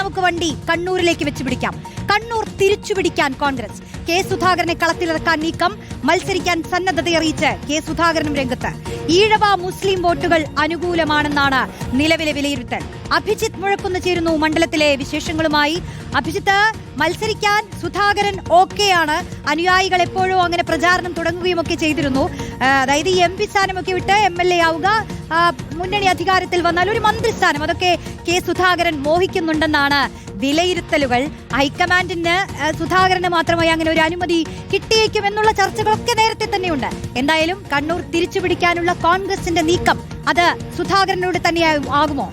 നമുക്ക് വണ്ടി കണ്ണൂരിലേക്ക് വെച്ച് പിടിക്കാം. കണ്ണൂർ തിരിച്ചു പിടിക്കാൻ കോൺഗ്രസ്. കെ സുധാകരനെ കളത്തിലിറക്കാൻ നീക്കം മത്സരിക്കാൻ സന്നദ്ധതയറിയിച്ച് കെ സുധാകരനും രംഗത്ത്. ഈഴവ മുസ്ലിം വോട്ടുകൾ അനുകൂലമാണെന്നാണ് നിലവിലെ വിലയിരുത്തൽ. അഭിജിത്ത് മുഴക്കുന്ന് ചേരുന്നു മണ്ഡലത്തിലെ വിശേഷങ്ങളുമായി. അഭിജിത്ത് മത്സരിക്കാൻ സുധാകരൻ ഓക്കെയാണ് അനുയായികൾ എപ്പോഴും അങ്ങനെ പ്രചാരണം തുടങ്ങുകയും ഒക്കെ ചെയ്തിരുന്നു അതായത് എം പി സ്ഥാനമൊക്കെ വിട്ട് എം എൽ എ ആവുക മുന്നണി അധികാരത്തിൽ വന്നാൽ ഒരു മന്ത്രിസ്ഥാനം. അതൊക്കെ കെ സുധാകരൻ മോഹിക്കുന്നുണ്ടെന്നാണ് വിലയിരുത്തലുകൾ. ഹൈക്കമാൻഡിന് സുധാകരന് മാത്രമായി അങ്ങനെ ഒരു അനുമതി കിട്ടിയേക്കും എന്നുള്ള ചർച്ചകളൊക്കെ നേരത്തെ തന്നെയുണ്ട്. എന്തായാലും കണ്ണൂർ തിരിച്ചുപിടിക്കാനുള്ള കോൺഗ്രസിന്റെ നീക്കം അത് സുധാകരനോട് തന്നെ ആകുമോ?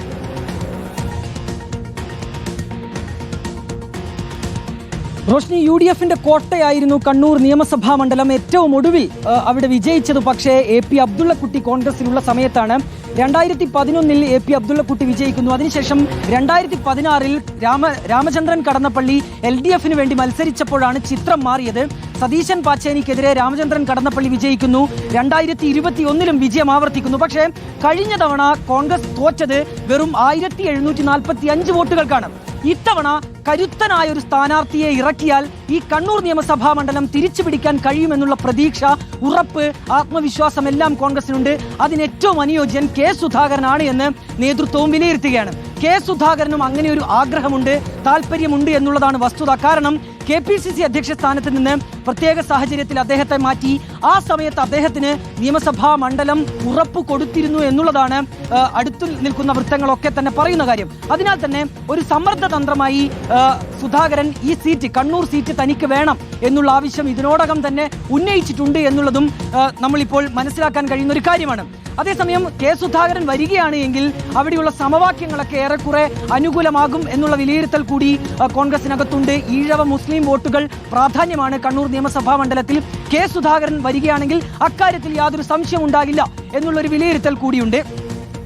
റോഷ്നി യു ഡി എഫിന്റെ കോട്ടയായിരുന്നു കണ്ണൂർ നിയമസഭാ മണ്ഡലം. ഏറ്റവും ഒടുവിൽ അവിടെ വിജയിച്ചത്. പക്ഷേ എ പി അബ്ദുള്ളക്കുട്ടി കോൺഗ്രസിലുള്ള സമയത്താണ് രണ്ടായിരത്തി പതിനൊന്നിൽ എ പി അബ്ദുള്ളക്കുട്ടി വിജയിക്കുന്നു. അതിനുശേഷം രണ്ടായിരത്തി പതിനാറിൽ രാമ രാമചന്ദ്രൻ കടന്നപ്പള്ളി എൽ ഡി എഫിന് വേണ്ടി മത്സരിച്ചപ്പോഴാണ് ചിത്രം മാറിയത്. സതീശൻ പാച്ചേനിക്കെതിരെ രാമചന്ദ്രൻ കടന്നപ്പള്ളി വിജയിക്കുന്നു. രണ്ടായിരത്തി ഇരുപത്തി ഒന്നിലും വിജയം ആവർത്തിക്കുന്നു. പക്ഷേ കഴിഞ്ഞ തവണ കോൺഗ്രസ് തോറ്റത് വെറും ആയിരത്തി എഴുന്നൂറ്റി നാൽപ്പത്തി അഞ്ച് വോട്ടുകൾക്കാണ്. ഇത്തവണ കരുത്തനായ ഒരു സ്ഥാനാർത്ഥിയെ ഇറക്കിയാൽ ഈ കണ്ണൂർ നിയമസഭാ മണ്ഡലം തിരിച്ചു പിടിക്കാൻ കഴിയുമെന്നുള്ള പ്രതീക്ഷ ഉറപ്പ് ആത്മവിശ്വാസം എല്ലാം കോൺഗ്രസിനുണ്ട്. അതിന് ഏറ്റവും അനുയോജ്യൻ കെ സുധാകരനാണ് എന്ന് നേതൃത്വവും വിലയിരുത്തുകയാണ്. കെ സുധാകരനും അങ്ങനെ ഒരു ആഗ്രഹമുണ്ട് താല്പര്യമുണ്ട് എന്നുള്ളതാണ് വസ്തുത. കാരണം കെ പി സി സി അധ്യക്ഷ സ്ഥാനത്ത് നിന്ന് പ്രത്യേക സാഹചര്യത്തിൽ അദ്ദേഹത്തെ മാറ്റി. ആ സമയത്ത് അദ്ദേഹത്തിന് നിയമസഭാ മണ്ഡലം ഉറപ്പ് കൊടുത്തിരുന്നു എന്നുള്ളതാണ് അടുത്തു നിൽക്കുന്ന വൃത്തങ്ങളൊക്കെ തന്നെ പറയുന്ന കാര്യം. അതിനാൽ തന്നെ ഒരു സമ്മർദ്ദ തന്ത്രമായി ആ, സുധാകരൻ ഈ സീറ്റ് കണ്ണൂർ സീറ്റ് തനിക്ക് വേണം എന്നുള്ള ആവശ്യം ഇതിനോടകം തന്നെ ഉന്നയിച്ചിട്ടുണ്ട് എന്നുള്ളതും നമ്മളിപ്പോൾ മനസ്സിലാക്കാൻ കഴിയുന്ന ഒരു കാര്യമാണ്. അതേസമയം കെ സുധാകരൻ വരികയാണ് എങ്കിൽ അവിടെയുള്ള സമവാക്യങ്ങളൊക്കെ ഏറെക്കുറെ അനുകൂലമാകും എന്നുള്ള വിലയിരുത്തൽ കൂടി കോൺഗ്രസിനകത്തുണ്ട്. ഈഴവ മുസ്ലിം വോട്ടുകൾ പ്രാധാന്യമാണ് കണ്ണൂർ നിയമസഭാ മണ്ഡലത്തിൽ. കെ സുധാകരൻ വരികയാണെങ്കിൽ അക്കാര്യത്തിൽ യാതൊരു സംശയം ഉണ്ടാകില്ല എന്നുള്ളൊരു വിലയിരുത്തൽ കൂടിയുണ്ട്.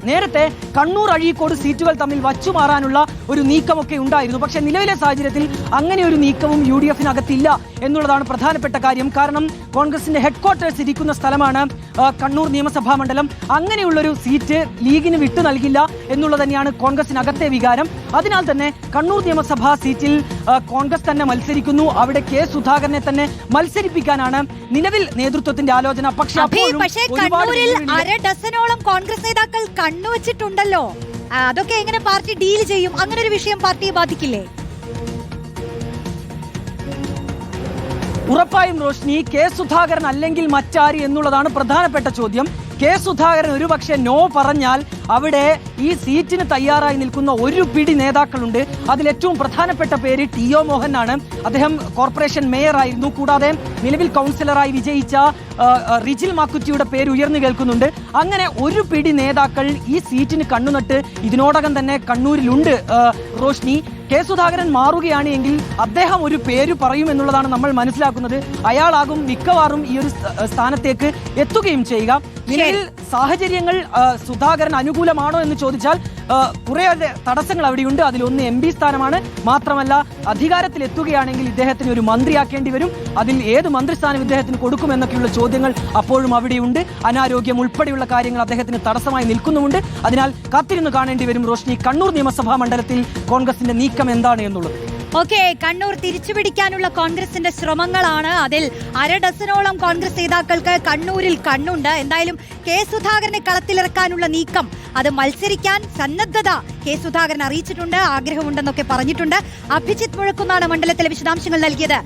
നേരത്തെ കണ്ണൂർ അഴീക്കോട് സീറ്റുകൾ തമ്മിൽ വച്ചുമാറാനുള്ള ഒരു നീക്കമൊക്കെ ഉണ്ടായിരുന്നു. പക്ഷേ നിലവിലെ സാഹചര്യത്തിൽ അങ്ങനെ ഒരു നീക്കവും യു ഡി എഫിനകത്തില്ല എന്നുള്ളതാണ് പ്രധാനപ്പെട്ട കാര്യം. കാരണം കോൺഗ്രസിന്റെ ഹെഡ്ക്വാർട്ടേഴ്സ് ഇരിക്കുന്ന സ്ഥലമാണ് കണ്ണൂർ നിയമസഭാ മണ്ഡലം. അങ്ങനെയുള്ളൊരു സീറ്റ് ലീഗിന് വിട്ടു നൽകില്ല. എന്നുള്ളത് തന്നെയാണ് കോൺഗ്രസിനകത്തെ വികാരം. അതിനാൽ തന്നെ കണ്ണൂർ നിയമസഭാ സീറ്റിൽ കോൺഗ്രസ് തന്നെ മത്സരിക്കുന്നു. അവിടെ കെ സുധാകരനെ തന്നെ മത്സരിപ്പിക്കാനാണ് നിലവിൽ നേതൃത്വത്തിന്റെ ആലോചന. പക്ഷേ പക്ഷേ കണ്ണൂരിൽ അര ഡസനോളം കോൺഗ്രസ് നേതാക്കൾ കണ്ണുവച്ചിട്ടുണ്ടല്ലോ അതൊക്കെ എങ്ങനെ പാർട്ടി ഡീൽ ചെയ്യും? അങ്ങനെ ഒരു വിഷയം പാർട്ടിയെ ബാധിക്കില്ലേ? ഉറപ്പായും റോഷ്നി കെ സുധാകരൻ അല്ലെങ്കിൽ മറ്റാര് എന്നുള്ളതാണ് പ്രധാനപ്പെട്ട ചോദ്യം. കെ സുധാകരൻ ഒരുപക്ഷെ നോ പറഞ്ഞാൽ അവിടെ ഈ സീറ്റിന് തയ്യാറായി നിൽക്കുന്ന ഒരു പിടി നേതാക്കളുണ്ട്. അതിൽ ഏറ്റവും പ്രധാനപ്പെട്ട പേര് ടി ഒ മോഹൻ ആണ് അദ്ദേഹം കോർപ്പറേഷൻ മേയർ ആയിരുന്നു കൂടാതെ നിലവിൽ കൗൺസിലറായി വിജയിച്ച റിജിൽ മാക്കുറ്റിയുടെ പേര് ഉയർന്നു കേൾക്കുന്നുണ്ട്. അങ്ങനെ ഒരു പിടി നേതാക്കൾ ഈ സീറ്റിന് കണ്ണുനട്ട് ഇതിനോടകം തന്നെ കണ്ണൂരിലുണ്ട് റോഷ്നി. കെ സുധാകരൻ മാറുകയാണ് എങ്കിൽ അദ്ദേഹം ഒരു പേര് പറയും എന്നുള്ളതാണ് നമ്മൾ മനസ്സിലാക്കുന്നത്. അയാളാകും മിക്കവാറും ഈ ഒരു സ്ഥ- സ്ഥാനത്തേക്ക് എത്തുകയും ചെയ്യുക. നിലവിൽ സാഹചര്യങ്ങൾ സുധാകരൻ അനുകൂലമാണോ എന്ന് ചോദിച്ചാൽ കുറെ തടസ്സങ്ങൾ അവിടെയുണ്ട്. അതിലൊന്ന് എം പി സ്ഥാനമാണ്. മാത്രമല്ല അധികാരത്തിൽ എത്തുകയാണെങ്കിൽ ഇദ്ദേഹത്തിന് ഒരു മന്ത്രിയാക്കേണ്ടി വരും. അതിൽ ഏത് മന്ത്രിസ്ഥാനം ഇദ്ദേഹത്തിന് കൊടുക്കുമെന്നൊക്കെയുള്ള ചോദ്യങ്ങൾ അപ്പോഴും അവിടെയുണ്ട്. അനാരോഗ്യം ഉൾപ്പെടെയുള്ള കാര്യങ്ങൾ അദ്ദേഹത്തിന് തടസ്സമായി നിൽക്കുന്നുമുണ്ട്. അതിനാൽ കാത്തിരുന്ന് കാണേണ്ടി വരും റോഷ്നി. കണ്ണൂർ നിയമസഭാ മണ്ഡലത്തിൽ കോൺഗ്രസിന്റെ നീക്കം എന്താണ് എന്നുള്ളത്? ഓക്കെ കണ്ണൂർ തിരിച്ചുപിടിക്കാനുള്ള കോൺഗ്രസിന്റെ ശ്രമങ്ങളാണ് അതിൽ അര ഡസനോളം കോൺഗ്രസ് നേതാക്കൾക്ക് കണ്ണൂരിൽ കണ്ണുണ്ട്. എന്തായാലും കെ സുധാകരനെ കളത്തിലിറക്കാനുള്ള നീക്കം അത് മത്സരിക്കാൻ സന്നദ്ധത കെ സുധാകരൻ അറിയിച്ചിട്ടുണ്ട് ആഗ്രഹമുണ്ടെന്നൊക്കെ പറഞ്ഞിട്ടുണ്ട്. അഭിജിത്ത് മുഴക്കുന്നാണ് മണ്ഡലത്തിലെ വിശദാംശങ്ങൾ നൽകിയത്.